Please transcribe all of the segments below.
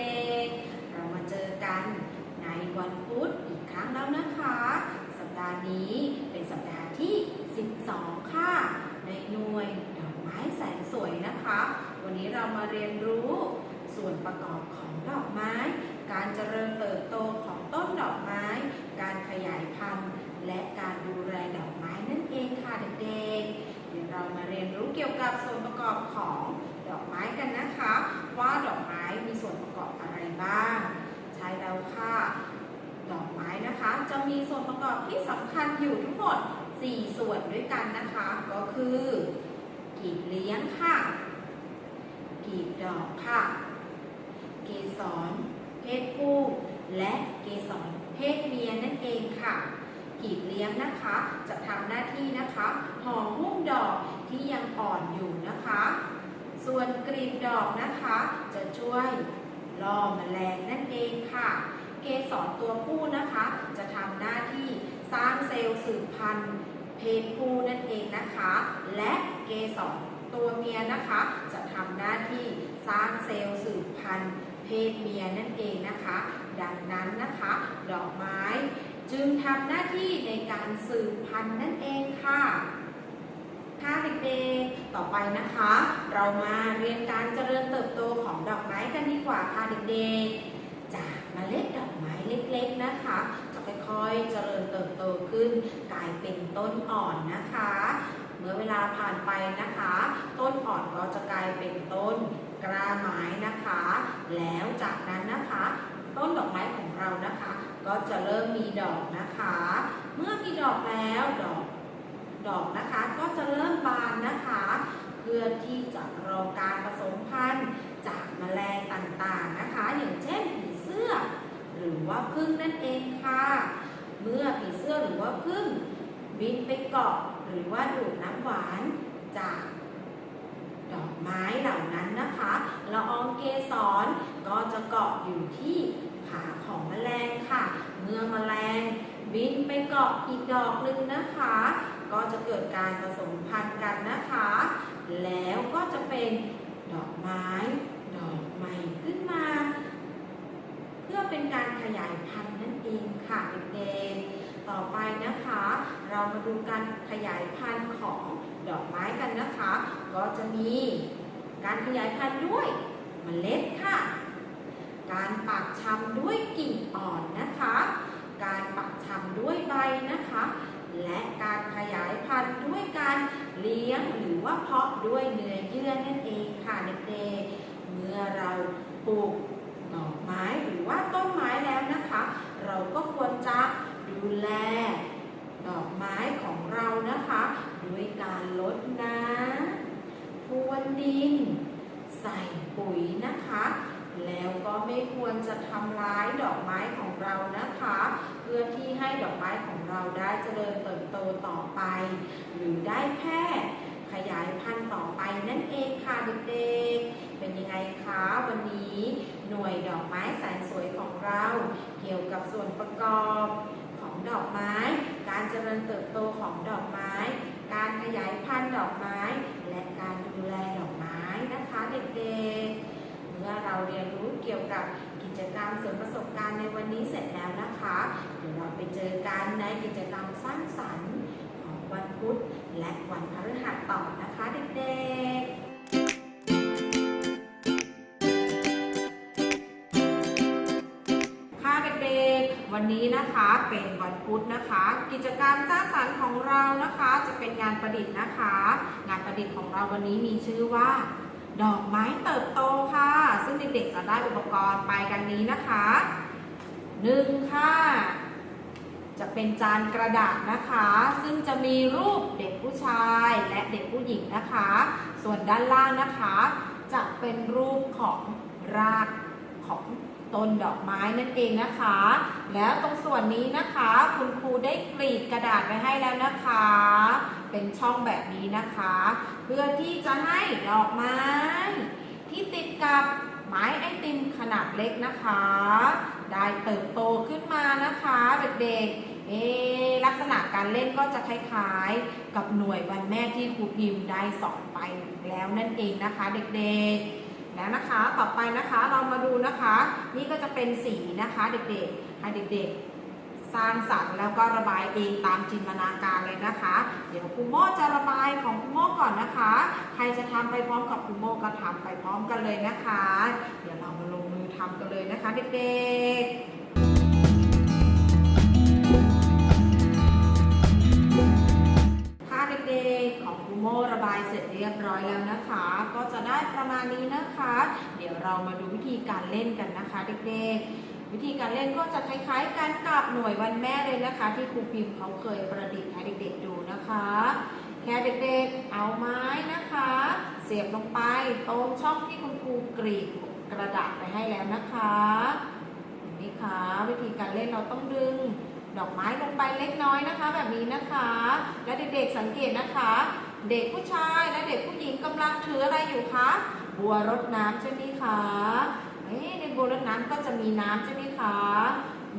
เด็กๆ เรามาเจอกันในวันพุธอีกครั้งแล้วนะคะ สัปดาห์นี้เป็นสัปดาห์ที่ 12 ค่ะ ในหน่วยดอกไม้แสนสวยนะคะ วันนี้เรามาเรียนรู้ส่วนประกอบของดอกไม้ การเจริญเติบโตของต้นดอกไม้ การขยายพันธุ์ และการดูแลดอกไม้นั่นเองค่ะเด็กๆ เดี๋ยวเรามาเรียนรู้เกี่ยวกับส่วนประกอบของ ดอกไม้กันนะคะ ว่าดอกไม้มีส่วนประกอบอะไรบ้าง ใช่แล้วค่ะดอกไม้นะคะ จะมีส่วนประกอบที่สำคัญอยู่ทั้งหมด 4 ส่วนด้วยกันนะคะ ก็คือ กีบเลี้ยงค่ะ กีบดอกค่ะ เกสรเพศผู้และเกสรเพศเมียนั่นเองค่ะ กีบเลี้ยงนะคะ จะทำหน้าที่นะคะห่อหุ้มดอกที่ยังอ่อนอยู่นะคะ ส่วนกลีบดอกนะคะ จะช่วยล่อแมลงนั่นเองค่ะ เกสรตัวผู้นะคะ จะทำหน้าที่สร้างเซลล์สืบพันธุ์เพศผู้นั่นเองนะคะ และเกสรตัวเมียนะคะ จะทำหน้าที่สร้างเซลล์สืบพันธุ์เพศเมียนั่นเองนะคะ ดังนั้นนะคะ ดอกไม้จึงทำหน้าที่ในการสืบพันธุ์นั่นเองค่ะ ค่ะเด็กๆ ต่อไปนะคะ เรามาเรียนการเจริญเติบโตของดอกไม้กันดีกว่าค่ะเด็กๆ จากเมล็ดดอกไม้เล็กๆนะคะ จะค่อยๆ เจริญเติบโตขึ้น กลายเป็นต้นอ่อนนะคะ เมื่อเวลาผ่านไปนะคะ ต้นอ่อนก็จะกลายเป็นต้นกล้าไม้นะคะ แล้วจากนั้นนะคะ ต้นดอกไม้ของเรานะคะ ก็จะเริ่มมีดอกนะคะ เมื่อมีดอกแล้วดอก ดอกนะคะ ก็จะเริ่มบานนะคะ เพื่อที่จะรอการผสมพันธุ์จากแมลงต่างๆนะคะ อย่างเช่นผีเสื้อ หรือว่าผึ้งนั่นเองค่ะ เมื่อผีเสื้อหรือว่าผึ้งบินไปเกาะหรือว่าดูดน้ำหวานจากดอกไม้เหล่านั้นนะคะละอองเกสรก็จะเกาะอยู่ที่ขาของแมลงค่ะ เมื่อแมลงบินไป เกาะอีกดอกหนึ่งนะคะ ก็จะเกิดการผสมพันธุ์กันนะคะ แล้วก็จะเป็นดอกไม้ ดอกใหม่ขึ้นมา เพื่อเป็นการขยายพันธุ์นั่นเองค่ะเด็กๆต่อไปนะคะ เรามาดูการขยายพันธุ์ของดอกไม้กันนะคะ ก็จะมีการขยายพันธุ์ด้วยเมล็ดค่ะ การปักชำด้วยกิ่งอ่อนนะคะ การปักชำด้วยใบนะคะ และการขยายพันธุ์ด้วยการเลี้ยงหรือว่าเพาะด้วยเนื้อเยื่อนั่นเองค่ะเด็กๆเมื่อเราปลูกดอกไม้หรือว่าต้นไม้แล้วนะคะ เราก็ควรจะดูแลดอกไม้ของเรานะคะ ด้วยการลดน้ำพรวนดิน ใส่ปุ๋ยนะคะ แล้วก็ไม่ควรจะทำร้ายดอกไม้ของ เรานะคะ เพื่อที่ให้ดอกไม้ของเราได้เจริญเติบโตต่อไป หรือได้แพร่ขยายพันธุ์ต่อไปนั่นเองค่ะเด็กๆ เป็นยังไงคะวันนี้หน่วยดอกไม้แสนสวยของเรา เกี่ยวกับส่วนประกอบของดอกไม้ การเจริญเติบโตของดอกไม้ การขยายพันธุ์ดอกไม้ และการดูแลดอกไม้นะคะเด็กๆ เมื่อเราเรียนรู้เกี่ยวกับกิจกรรม ไปเจอกันในกิจกรรมสร้างสรรค์ของวันพุธและวันพฤหัสต่อนะคะเด็กๆค่ะเด็กๆวันนี้นะคะเป็นวันพุธนะคะ กิจกรรมสร้างสรรค์ของเรานะคะ จะเป็นงานประดิษฐ์นะคะ งานประดิษฐ์ของเราวันนี้มีชื่อว่า ดอกไม้เติบโตค่ะ ซึ่งเด็กๆจะได้อุปกรณ์ไปกันนี้นะคะหนึ่งค่ะ จะเป็นจานกระดาษนะคะ ซึ่งจะมีรูปเด็กผู้ชายและเด็กผู้หญิงนะคะ ส่วนด้านล่างนะคะ จะเป็นรูปของรากของต้นดอกไม้นั่นเองนะคะ แล้วตรงส่วนนี้นะคะ คุณครูได้กรีดกระดาษไว้ให้แล้วนะคะ เป็นช่องแบบนี้นะคะ เพื่อที่จะให้ดอกไม้ ที่ติดกับไม้ไอติมขนาดเล็กนะคะ ได้เติบโตขึ้นมานะคะเด็กๆ เอลักษณะการเล่นก็จะคล้ายๆ กับหน่วยวันแม่ที่ครูพิมพ์ได้สอนไปแล้วนั่นเองนะคะ เด็กๆ แล้วนะคะต่อไปนะคะเรามาดูนะคะ นี่ก็จะเป็นสีนะคะเด็กๆให้เด็กๆ สร้างสรรค์แล้วก็ระบายเองตามจินตนาการเลยนะคะ เดี๋ยวครูโมจะระบายของครูโมก่อนนะคะ ใครจะทำไปพร้อมกับครูโมก็ทำไปพร้อมกันเลยนะคะ เดี๋ยวเรามาลงมือทำกันเลยนะคะ เด็กๆ โมระบายเสร็จเรียบร้อยแล้วนะคะ ก็จะได้ประมาณนี้นะคะ เดี๋ยวเรามาดูวิธีการเล่นกันนะคะเด็กๆ วิธีการเล่นก็จะคล้ายๆกันกับหน่วยวันแม่เลยนะคะ ที่ครูพิมพ์เขาเคยประดิษฐ์ให้เด็กๆดูนะคะ แค่เด็กๆเอาไม้นะคะ เสียบลงไปตรงช่องที่คุณครูกรีดกระดาษไปให้แล้วนะคะนไหมคะวิธีการเล่นเราต้องดึงดอกไม้ลงไปเล็กน้อยนะคะ แบบนี้นะคะ และเด็กๆสังเกตนะคะ เด็กผู้ชายและเด็กผู้หญิงกำลังถืออะไรอยู่คะ บัวรดน้ำใช่ไหมคะในบัวรดน้ำก็จะมีน้ำใช่ไหมคะ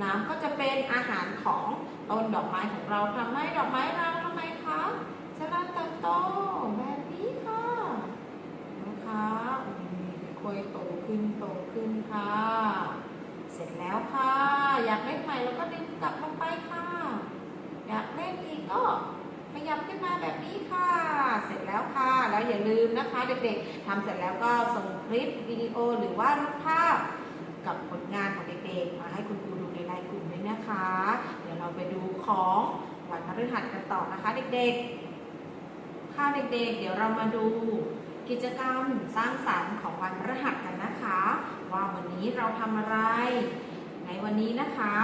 น้ำก็จะเป็นอาหารของต้นดอกไม้ของเราทำให้ดอกไม้เราทำไมคะเจริญเติบโตแบบนี้ค่ะนะคะค่อยโตขึ้นโตขึ้นค่ะ เสร็จแล้วค่ะ อยากเล่นใหม่เราก็ดึงกลับลงไปค่ะ อยากเล่นอีกก็ ขยับขึ้นมาแบบนี้ค่ะ เสร็จแล้วค่ะ แล้วอย่าลืมนะคะ เด็กๆทำเสร็จแล้วก็ส่งคลิปวิดีโอหรือว่ารูปภาพ กับผลงานของเด็กๆมาให้คุณครูดูในไลน์กลุ่มด้วยนะคะ เดี๋ยวเราไปดูของวันพฤหัสกันต่อนะคะ เด็กๆ ค่ะเด็กๆ เดี๋ยวเรามาดูกิจกรรมสร้างสรรค์ของวันพฤหัสกันนะคะ ว่าวันนี้เราทำอะไร ในวันนี้นะคะ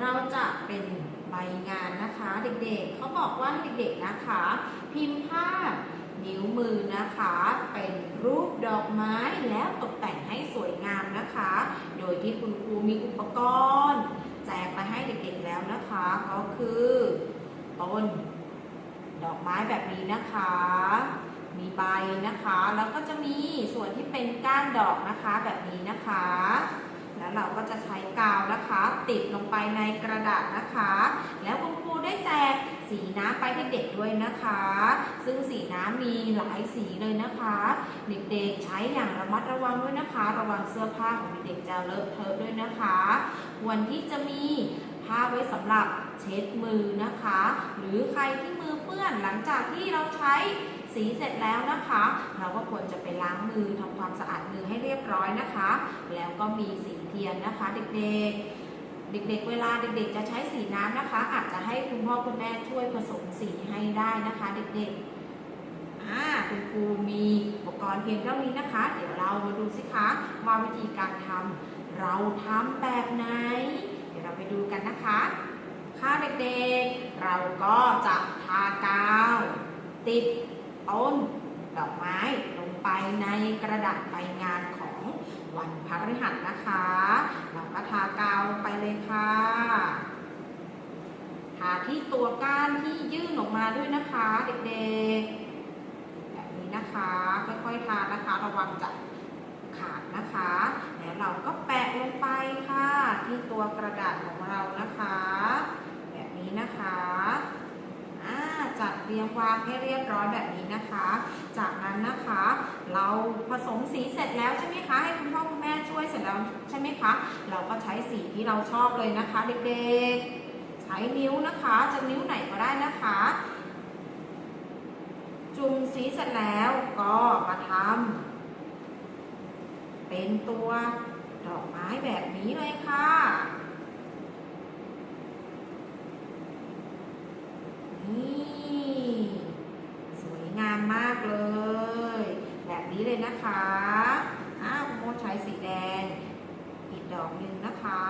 เราจะเป็น ใบงานนะคะเด็กๆเขาบอกว่าเด็กๆนะคะ พิมพ์ภาพนิ้วมือนะคะ เป็นรูปดอกไม้แล้วตกแต่งให้สวยงามนะคะ โดยที่คุณครูมีอุปกรณ์ แจกไปให้เด็กๆแล้วนะคะ ก็คือต้นดอกไม้แบบนี้นะคะ มีใบนะคะ แล้วก็จะมีส่วนที่เป็นก้านดอกนะคะแบบนี้นะคะ แล้วเราก็จะใช้กาวนะคะ ติดลงไปในกระดาษนะคะ แล้วคุณครูได้แจกสีน้ำไปให้เด็กด้วยนะคะ ซึ่งสีน้ำมีหลายสีเลยนะคะ เด็กๆใช้อย่างระมัดระวังด้วยนะคะ ระวังเสื้อผ้าของเด็กๆจะเลอะเทอะด้วยนะคะควรที่จะมีผ้าไว้สำหรับเช็ดมือนะคะ หรือใครที่มือเปื้อนหลังจากที่เราใช้ สีเสร็จแล้วนะคะ เราก็ควรจะไปล้างมือทำความสะอาดมือให้เรียบร้อยนะคะ แล้วก็มีสีเทียนนะคะ เด็กๆเด็กๆ เวลาเด็กๆ จะใช้สีน้ำนะคะ อาจจะให้คุณพ่อคุณแม่ช่วยผสมสีให้ได้นะคะ เด็กๆอ่าคุณครูมีอุปกรณ์เพียงเท่านี้นะคะ เดี๋ยวเรามาดูสิคะว่าวิธีการทำเราทำแบบไหน เดี๋ยวเราไปดูกันนะคะ ค่ะเด็กๆ เราก็จะทากาว ติด ต้นดอกไม้ลงไปในกระดาษใบงานของวันพฤหัสนะคะเราก็ทากาวลงไปเลยค่ะทาที่ตัวก้านที่ยื่นออกมาด้วยนะคะ เด็กๆ แบบนี้นะคะค่อยๆทานะคะ ระวังจะขาดนะคะ แล้วเราก็แปะลงไปค่ะ ที่ตัวกระดาษของเรานะคะ แบบนี้นะคะอ่าจัด เรียงวางให้เรียบร้อยแบบนี้นะคะ จากนั้นนะคะ เราผสมสีเสร็จแล้วใช่ไหมคะให้คุณพ่อคุณแม่ช่วยเสร็จแล้วใช่ไหมคะ เราก็ใช้สีที่เราชอบเลยนะคะ เด็กๆ ใช้นิ้วนะคะจะนิ้วไหนก็ได้นะคะจุ่มสีเสร็จแล้วก็มาทำเป็นตัวดอกไม้แบบนี้เลยค่ะ นี่ามากเลย แบบนี้เลยนะคะอ้าวโมใช้สีแดง อีกดอกหนึ่งนะคะ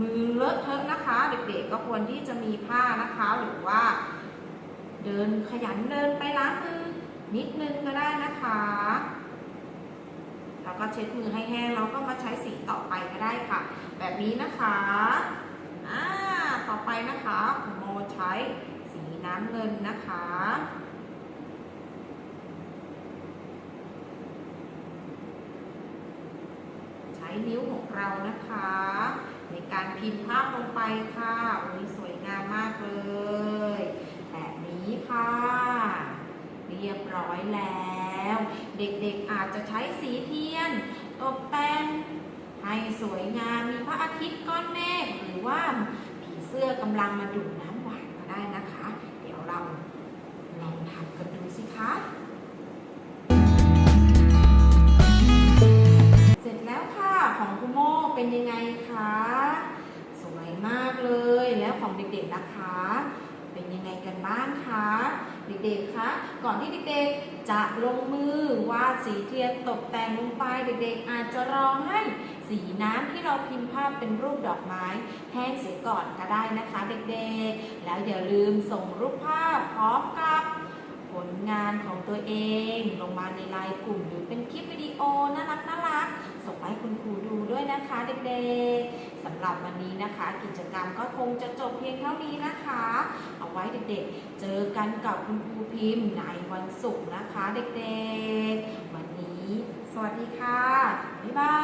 มือเลอะเทอะนะคะ เด็กๆก็ควรที่จะมีผ้านะคะ หรือว่า เดินขยันเดินไปล้างมือนิดนึงก็ได้นะคะแล้วก็เช็ดมือให้แห้งแล้วก็มาใช้สีต่อไปก็ได้ค่ะ แบบนี้นะคะ อ่า ต่อไปนะคะคุณโมใช้ น้ำเงินนะคะ ใช้นิ้วของเรานะคะ ในการพิมพ์ภาพลงไปค่ะโอ้ยสวยงามมากเลย แบบนี้ค่ะเรีรียบร้อยแล้ว เด็กๆอาจจะใช้สีเทียนตกแต่งให้สวยงามมีพระอาทิตย์ก้อนเมฆหรือว่าผีเสื้อกำลังมาดูดน้ำหวานก็ได้นะคะ เรา ลองทำกันดูสิคะ เสร็จแล้วค่ะของคุณโมเป็นยังไงคะ สวยมากเลยแล้วของเด็กๆนะคะ เป็นยังไงกันบ้างคะเด็กๆคะก่อนที่เด็กๆจะลงมือวาดสีเทียนตกแต่งลงไปเด็กๆ อาจจะรอให้สีน้ำที่เราพิมพ์ภาพเป็นรูปดอกไม้แห้งเสียก่อนก็ได้นะคะ เด็กๆ แล้วอย่าลืมส่งรูปภาพพร้อมกับ ผลงานของตัวเอง ลงมาในไลน์กลุ่ม หรือเป็นคลิปวิดีโอน่ารักน่ารักส่งไปให้คุณครูดูด้วยนะคะเด็กๆสำหรับวันนี้นะคะ กิจกรรมก็คงจะจบเพียงเท่านี้นะคะ เอาไว้เด็กๆ เจอกันกับคุณครูพิมพ์ในวันศุกร์นะคะ เด็กๆ วันนี้ สวัสดีค่ะ บ๊ายบาย